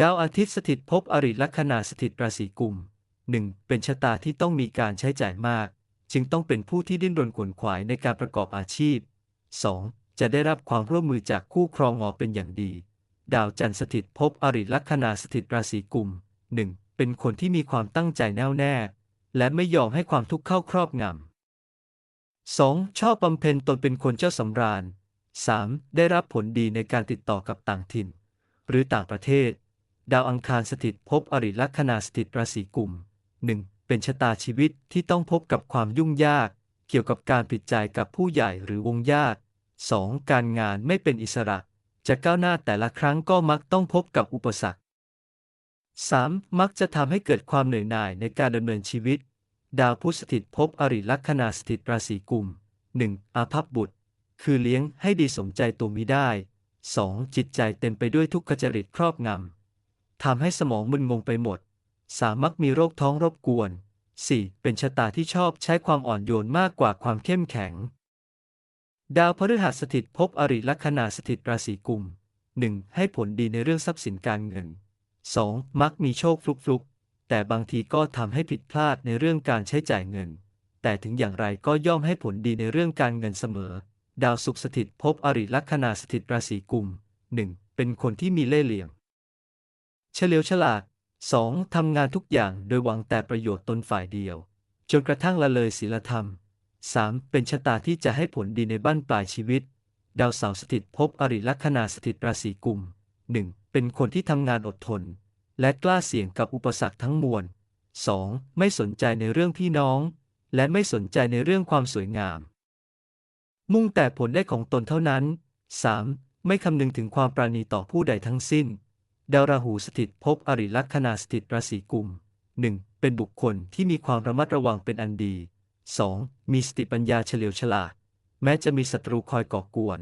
ดาวอาทิตย์สถิตภพอริลัคนาสถิตราศีกุมหนึ่งเป็นชะตาที่ต้องมีการใช้จ่ายมาก จึงต้องเป็นผู้ที่ดิ้นรนขวนขวายในการประกอบอาชีพ 2. จะได้รับความร่วมมือจากคู่ครองงอเป็นอย่างดี ดาวจันทร์สถิตภพอริลัคนาสถิตราศีกุมหนึ่งเป็นคนที่มีความตั้งใจแน่วแน่ และไม่ยอมให้ความทุกข์เข้าครอบงำ 2. ชอบบำเพ็ญตนเป็นคนเจ้าสำราญ 3. ได้รับผลดีในการติดต่อกับต่างถิ่น หรือต่างประเทศ ดาวอังคารสถิตภพอริลัคนาสถิตราศีกุมหนึ่งเป็นชะตาชีวิตที่ต้องพบกับความยุ่งยาก เกี่ยวกับการปิดใจกับผู้ใหญ่หรือวงญาติ 2. การงานไม่เป็นอิสระ จะก้าวหน้าแต่ละครั้งก็มักต้องพบกับอุปสรรค 3. มักจะทำให้เกิดความเหนื่อยหน่ายในการดำเนินชีวิต ดาวพุธสถิตภพอริลัคนาสถิตราศีกุม 1. อาภัพบุตร คือเลี้ยงให้ดีสมใจตัวมิได้ 2. จิตใจเต็มไปด้วยทุกขจริตครอบงำ ทำให้สมองมึนงงไปหมด 3. มักมีโรคท้องรบกวน 4. เป็นชะตาที่ชอบใช้ความอ่อนโยนมากกว่าความเข้มแข็ง ดาวพฤหัสสถิตภพอริลัคนาสถิตราศีกุม 1. ให้ผลดีในเรื่องทรัพย์สินการเงิน 2. มักมีโชคฟลุกๆ แต่บางทีก็ทำให้ผิดพลาดในเรื่องการใช้จ่ายเงิน แต่ถึงอย่างไรก็ย่อมให้ผลดีในเรื่องการเงินเสมอ ดาวศุกร์สถิตภพอริลัคนาสถิตราศีกุม 1. เป็นคนที่มีเล่ห์เหลี่ยม เฉลียวฉลาด 2. ทำงานทุกอย่างโดยหวังแต่ประโยชน์ตนฝ่ายเดียว จนกระทั่งละเลยศีลธรรม 3. เป็นชะตาที่จะให้ผลดีในบ้านปลายชีวิต ดาวเสาร์สถิตภพอริลัคนาสถิตราศีกุม 1. เป็นคนที่ทำงานอดทน และกล้าเสี่ยงกับอุปสรรคทั้งมวล 2. ไม่สนใจในเรื่องพี่น้อง และไม่สนใจในเรื่องความสวยงาม มุ่งแต่ผลได้ของตนเท่านั้น 3. ไม่คำนึงถึงความปราณีต่อผู้ใดทั้งสิ้น ดาวราหูสถิตภพอริลัคนาสถิตราศีกุม 1. เป็นบุคคลที่มีความระมัดระวังเป็นอันดี 2. มีสติปัญญาเฉลียวฉลาด แม้จะมีศัตรูคอยก่อกวน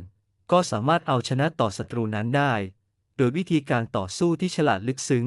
ก็สามารถเอาชนะต่อศัตรูนั้นได้ โดยวิธีการต่อสู้ที่ฉลาดลึกซึ้ง